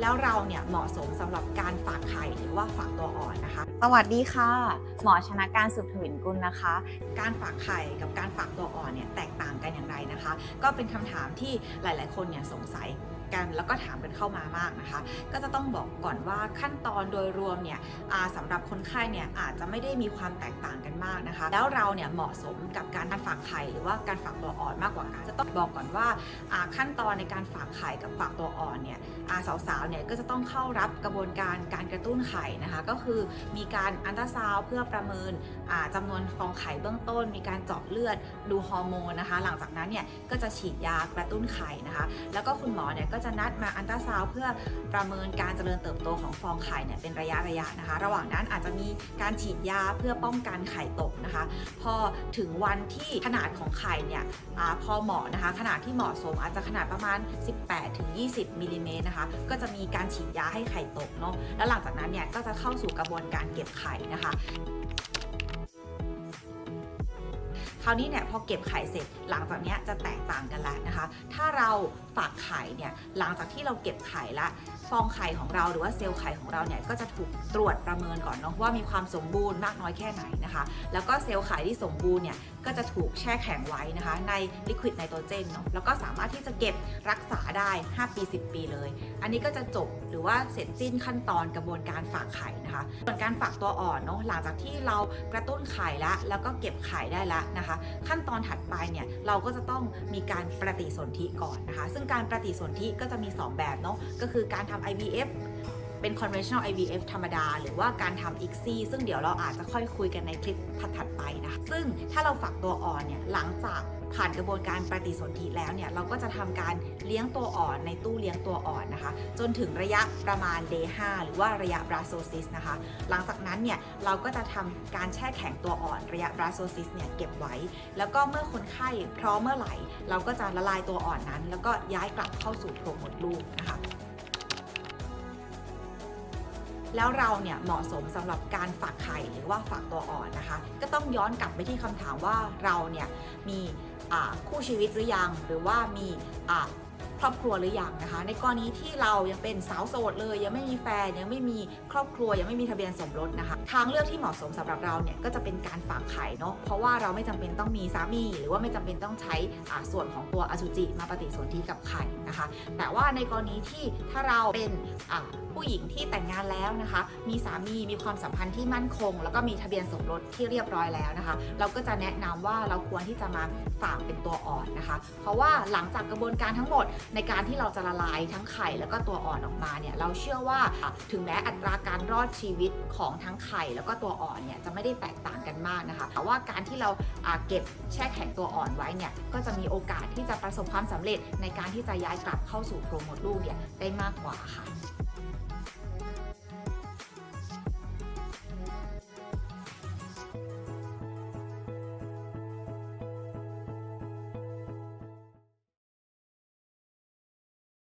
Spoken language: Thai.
แล้วเราเนี่ยเหมาะสมสำหรับการฝากไข่หรือว่าฝากตัวอ่อนนะคะ สวัสดีค่ะ หมอชนะการสืบถวินกุลนะคะ การฝากไข่กับการฝากตัวอ่อนเนี่ยแตกต่างกันอย่างไรนะคะ ก็เป็นคำถามที่หลาย ๆ คนเนี่ยสงสัยกันแล้วก็ถามกันเข้ามามากนะคะ ก็จะต้องบอกก่อนว่าขั้นตอนโดยรวมเนี่ยอ่าสำหรับคนไข้เนี่ยอาจจะไม่ได้มีความแตกต่างกันมากนะคะ แล้วเราเนี่ยเหมาะสมกับการฝากไข่หรือว่าการฝากตัวอ่อนมากกว่ากันจะต้องบอกก่อนว่าอ่าขั้นตอนในการฝากไข่กับฝากตัวอ่อนเนี่ยอ่าสาวเนี่ยก็จะต้องเข้ารับกระบวนการการกระตุ้นไข่นะคะ ก็คือมีการอันตราซาวเพื่อประเมินอ่าจำนวนฟองไข่เบื้องต้น มีการเจาะเลือดดูฮอร์โมนนะคะ หลังจากนั้นเนี่ยก็จะฉีดยากระตุ้นไข่นะคะ แล้วก็คุณหมอเนี่ยก็จะนัดมาอันตราซาวเพื่อประเมินการเจริญเติบโตของฟองไข่เนี่ยเป็นระยะระยะนะคะ ระหว่างนั้นอาจจะมีการฉีดยาเพื่อป้องกันไข่ตกนะคะ พอถึงวันที่ขนาดของไข่เนี่ยอพอเหมาะนะคะ ขนาดที่เหมาะสมอาจจะขนาดประมาณ 18-20มิลลิเมตรนะคะ ก็จะมีการฉีดยาให้ไข่ตกเนาะแล้วหลังจากนั้นเนี่ยก็จะเข้าสู่กระบวนการเก็บไข่นะคะคราวนี้เนี่ยพอเก็บไข่เสร็จหลังจากนี้จะแตกต่างกันแล้วนะคะ ถ้าเราฝากไข่เนี่ยหลังจากที่เราเก็บไข่ละฟองไข่ของเราหรือว่าเซลล์ไข่ของเราเนี่ยก็จะถูกตรวจประเมินก่อนเนาะว่ามีความสมบูรณ์มากน้อยแค่ไหนนะคะ แล้วก็เซลล์ไข่ที่สมบูรณ์เนี่ย ก็จะถูกแช่แข็งไว้นะคะในลิควิดไนโตรเจนเนาะแล้วก็สามารถที่จะเก็บรักษาได้ 5 ปี 10 ปีเลย อันนี้ก็จะจบหรือว่าเสร็จสิ้นขั้นตอนกระบวนการฝากไข่นะคะส่วนการฝากตัวอ่อนเนาะหลังจากที่เรากระตุ้นไข่แล้วแล้วก็เก็บไข่ได้แล้วนะคะ ขั้นตอนถัดไปเนี่ยเราก็จะต้องมีการปฏิสนธิก่อนนะคะ ซึ่งการปฏิสนธิก็จะมี 2 แบบเนาะก็คือการทำ IVF เป็น conventional IVF ธรรมดา หรือว่าการทำ ICSI ซึ่งเดี๋ยวเราอาจจะค่อยคุยกันในคลิปถัดๆไปนะคะซึ่งถ้าเราฝากตัวอ่อนเนี่ยหลังจากผ่านกระบวนการปฏิสนธิแล้วเนี่ยเราก็จะทำการเลี้ยงตัวอ่อนในตู้เลี้ยงตัวอ่อนนะคะ จนถึงระยะประมาณ day 5หรือว่าระยะ blastocyst นะคะ หลังจากนั้นเนี่ยเราก็จะทำการแช่แข็งตัวอ่อนระยะ blastocyst เนี่ยเก็บไว้ แล้วก็เมื่อคนไข้พร้อมเมื่อไหร่ เราก็จะละลายตัวอ่อนนั้น แล้วก็ย้ายกลับเข้าสู่โพรงมดลูกนะคะ แล้วเราเนี่ยเหมาะสมสำหรับการฝากไข่หรือว่าฝากตัวอ่อนนะคะ ก็ต้องย้อนกลับไปที่คำถามว่าเราเนี่ยมีคู่ชีวิตหรือยัง หรือว่ามี ครอบครัวหรือยังนะคะ ในกรณีที่เรายังเป็นสาวโสดเลย ยังไม่มีแฟนยังไม่มีครอบครัวยังไม่มีทะเบียนสมรสนะคะ ทางเลือกที่เหมาะสมสำหรับเราเนี่ยก็จะเป็นการฝากไข่เนาะเพราะว่าเราไม่จำเป็นต้องมีสามี หรือว่าไม่จำเป็นต้องใช้ส่วนของตัวอสุจิมาปฏิสนธิกับไข่นะคะ แต่ว่าในกรณีที่ถ้าเราเป็นผู้หญิงที่แต่งงานแล้วนะคะ มีสามีมีความสัมพันธ์ที่มั่นคง แล้วก็มีทะเบียนสมรสที่เรียบร้อยแล้วนะคะ เราก็จะแนะนำว่าเราควรที่จะมาฝากเป็นตัวอ่อนนะคะ เพราะว่าหลังจากกระบวนการทั้งหมดในการที่เราจะละลายทั้งไข่แล้วก็ตัวอ่อนออกมาเนี่ยเราเชื่อว่าอะถึงแม้อัตราการรอดชีวิตของทั้งไข่แล้วก็ตัวอ่อนเนี่ยจะไม่ได้แตกต่างกันมากนะคะแต่ว่าการที่เราเก็บแช่แข็งตัวอ่อนไว้เนี่ยก็จะมีโอกาสที่จะประสบความสำเร็จในการที่จะย้ายกลับเข้าสู่โพรงมดลูกเนี่ยได้มากกว่าค่ะ